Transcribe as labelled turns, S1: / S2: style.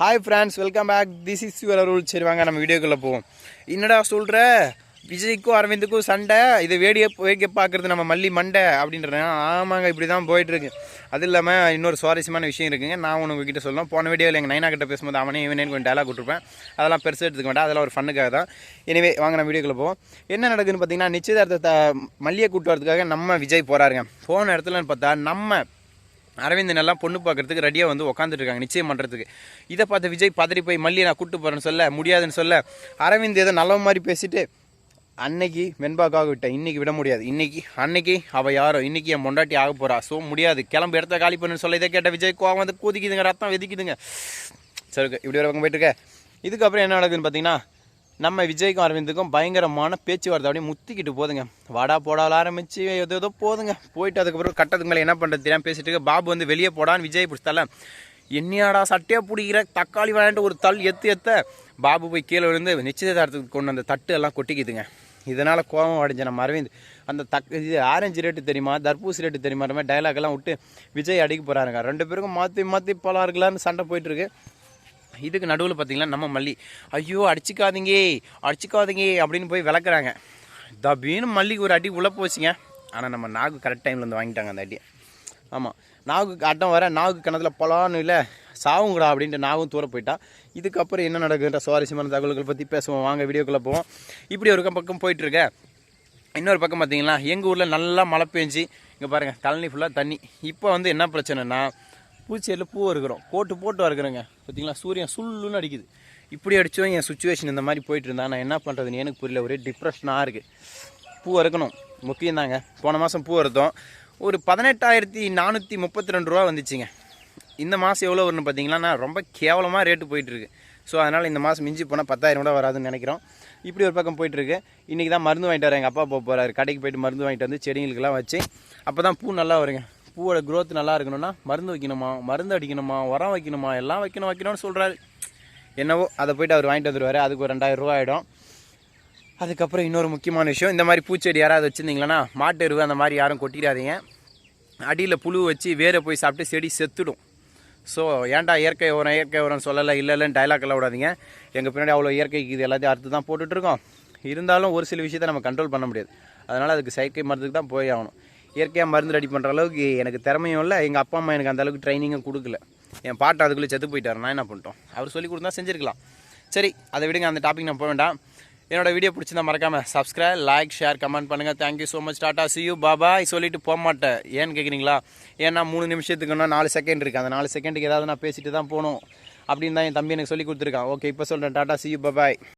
S1: Hi friends welcome back this is your rule சரி வாங்க நம்ம வீடியோக்குள்ளே போவோம். என்னடா சொல்கிற விஜய்க்கும் அரவிந்துக்கும் சண்டை? இதை வேடிய வேடிக்கை பார்க்குறது நம்ம மல்லி மண்டை அப்படின்றேன் ஆமாங்க இப்படி தான் போயிட்டுருக்கு. அது இல்லாமல் இன்னொரு சுவாரஸ்யமான விஷயம் இருக்குங்க. நான் ஒன்று கிட்டே சொல்லலாம் போன வீடியோவில் எங்கள் நைனா கிட்ட பேசும்போது அவனே இவனே கொஞ்சம் டேலாக் விட்டுருப்பேன். அதெல்லாம் பெருசாக எடுத்துக்க வேண்டாம் அதெல்லாம் ஒரு ஃபண்ணுக்காக தான். எனவே வாங்க நம்ம வீடியோக்குள்ளே போவோம். என்ன நடக்குதுன்னு பார்த்தீங்கன்னா நிச்சயதார்த்தத்தை மல்லியை கூட்டு வரதுக்காக நம்ம விஜய் போகிறாருங்க போன இடத்துலன்னு பார்த்தா நம்ம அரவிந்தன் எல்லாம் பொண்ணு பார்க்குறதுக்கு ரெடியாக வந்து உட்காந்துட்ருக்காங்க நிச்சயம் பண்ணுறதுக்கு இதை பார்த்து விஜய் பதறி போய் மல்லி நான் கூட்டு போகிறேன்னு சொல்ல முடியாதுன்னு சொல்ல அரவிந்த் ஏதோ நல்ல மாதிரி பேசிட்டு அன்னைக்கு வெண்பாக்காக விட்டேன். இன்னைக்கு விட முடியாது. இன்றைக்கி அன்னைக்கு அவள் யாரோ இன்னைக்கு என் பொண்டாட்டி ஆக போகிறா ஸோ முடியாது. கிளம்பு இடத்த காலி பண்ணுன்னு சொல்ல இதை கேட்ட விஜய் கோவம் வந்து கூதிக்குதுங்க ரத்தம் வெதிக்குதுங்க சரி இப்படி ஒரு பக்கம் போயிட்டுருக்க இதுக்கப்புறம் என்ன நடக்குதுன்னு பார்த்தீங்கன்னா நம்ம விஜய்க்கும் அரவிந்துக்கும் பயங்கரமான பேச்சுவார்த்தை. அப்படியே முத்திக்கிட்டு போதுங்க. வாடா போடால ஆரம்பிச்சு ஏதோ ஏதோ போதுங்க. போயிட்டு அதுக்கப்புறம் கட்டத்துக்கு மேலே என்ன பண்ணுறது தெரியாமல் பேசிட்டு பாபு வந்து வெளியே போடான்னு விஜய் பிடிச்சால என்னையாடா சட்டையாக பிடிக்கிற? தக்காளி வாங்கிட்டு ஒரு தள் எத்து எத்த. பாபு போய் கீழே விழுந்து நிச்சயதார்த்தத்துக்கு கொண்டு அந்த தட்டு எல்லாம் கொட்டிக்குதுங்க. இதனால் கோபம் அடைஞ்ச நம்ம அரவிந்த் அந்த தக் இது ஆரஞ்சு ரேட்டு தெரியுமா? தர்பூசி ரேட்டு தெரியுமா? அந்த மாதிரி dialogue எல்லாம் விட்டு விஜய் அடிக்க போகிறாருங்க ரெண்டு பேருக்கும் மாற்றி மாற்றி போலாம் இருக்கலான்னு சண்டை போயிட்டுருக்கு இதுக்கு நடுவில் பார்த்தீங்கன்னா நம்ம மல்லி. ஐயோ அடிச்சுக்காதீங்க அடிச்சுக்காதீங்க அப்படின்னு போய் விளக்குறாங்க. தபின்னு மல்லிக்கு ஒரு அடி உள்ள போச்சுங்க. ஆனால் நம்ம நாகு கரெக்ட் டைமில் வந்து வாங்கிட்டாங்க அந்த அடியை. ஆமாம் நாவுக்கு அட்டம் வர நாகு கிணத்துல பலான்னு இல்லை சாவுங்கடா அப்படின்ட்டு நாகும் தூர போயிட்டா. இதுக்கப்புறம் என்ன நடக்குன்ற சுவாரஸ்யமான தகவல்கள் பற்றி பேசுவோம். வாங்க வீடியோக்குள்ளே போவோம். இப்படி ஒரு பக்கம் போயிட்டுருக்கேன் இன்னொரு பக்கம் பார்த்தீங்களா எங்கள் ஊரில் நல்லா மழை பெஞ்சு இங்கே பாருங்கள் கழனி ஃபுல்லாக தண்ணி. இப்போ வந்து என்ன பிரச்சனைனா பூச்செடியில் பூ இருக்கிறோம் போட்டு போட்டு வறுக்கிறேங்க பார்த்தீங்களா சூரியன் சுள்ளுன்னு அடிக்குது. இப்படி அடித்தோம் என் சுச்சுவேஷன் இந்த மாதிரி போயிட்டு இருந்தா நான் என்ன பண்ணுறதுன்னு எனக்கு புரியல. ஒரே டிப்ரெஷனாக இருக்குது பூ அறுக்கணும். முக்கியம் தாங்க போன மாதம் பூ அறுத்தோம். ஒரு பதினெட்டாயிரத்தி நானூற்றி முப்பத்தி ரெண்டு ரூபா வந்துச்சுங்க. இந்த மாதம் எவ்வளோ வரும்னு பார்த்தீங்கன்னா ரொம்ப கேவலமாக ரேட்டு போயிட்டுருக்கு ஸோ அதனால் இந்த மாதம் மிஞ்சி போனால் பத்தாயிரம் கூட வராதுன்னு நினைக்கிறோம். இப்படி ஒரு பக்கம் போயிட்டுருக்கு இன்றைக்கி தான் மருந்து வாங்கிட்டு வரேன் எங்கள் அப்பா போக போகிறாரு கடைக்கு போயிட்டு மருந்து வாங்கிட்டு வந்து செடிங்களுக்கெல்லாம் வச்சு அப்போ தான் பூ நல்லா வருங்க. பூவோட க்ரோத் நல்லா இருக்கணும்னா மருந்து வைக்கணுமா? மருந்து அடிக்கணுமா? உரம் வைக்கணுமா? எல்லாம் வைக்கணும் வைக்கணும்னு சொல்கிறாரு என்னவோ அதை போயிட்டு அவர் வாங்கிட்டு வந்துடுவார் அதுக்கு ஒரு ரெண்டாயிரம் ரூபா ஆகிடும் அதுக்கப்புறம் இன்னொரு முக்கியமான விஷயம் இந்த மாதிரி பூச்செடி யாராவது வச்சுருந்தீங்களன்னா மாட்டு எருவு அந்த மாதிரி யாரும் கொட்டிடாதீங்க. அடியில் புழு வச்சு வேரை போய் சாப்பிட்டு செடி செத்துடும். ஸோ ஏன்டா இயற்கை உரம் இயற்கை உரம் சொல்லலை இல்லை இல்லைன்னு டைலாக் எல்லாம் விடாதீங்க. எங்கள் பின்னாடி அவ்வளோ இயற்கைக்கு இது எல்லாத்தையும் அறுத்து தான் போட்டுட்ருக்கோம் இருந்தாலும் ஒரு சில விஷயத்தை நம்ம கண்ட்ரோல் பண்ண முடியாது. அதனால் அதுக்கு செயற்கை மருந்துக்கு தான் போய் ஆகணும். இயற்கையாக மருந்து ரெடி பண்ணுற அளவுக்கு எனக்கு திறமையும் இல்லை. எங்கள் அப்பா அம்மா எனக்கு அந்த அளவுக்கு ட்ரைனிங்கும் கொடுக்கல. என் பாட்டு அதுக்குள்ளே செத்து போயிட்டார். நான் என்ன பண்ணிட்டோம்? அவர் சொல்லி கொடுத்தா செஞ்சுருக்கலாம். சரி அதை விடுங்க. அந்த டாபிக் நான் போக வேண்டாம். என்னோட வீடியோ பிடிச்சிருந்தா மறக்காம சப்ஸ்கிரைப் லைக் ஷேர் கமெண்ட் பண்ணுங்கள் தேங்க்யூ ஸோ மச் டாட்டா சி யூ பாபாய் சொல்லிட்டு போக மாட்டேன். ஏன்னு கேட்குறீங்களா ஏன்னா மூணு நிமிஷத்துக்கு இன்னும் நாலு செகண்ட் இருக்குது அந்த நாலு செகண்டுக்கு ஏதாவது நான் பேசிட்டு தான் போகணும். அப்படின்னு தான் என் தம்பி எனக்கு சொல்லி கொடுத்துருக்கான். ஓகே இப்போ சொல்கிறேன் டாட்டா சி யூ பாபாய்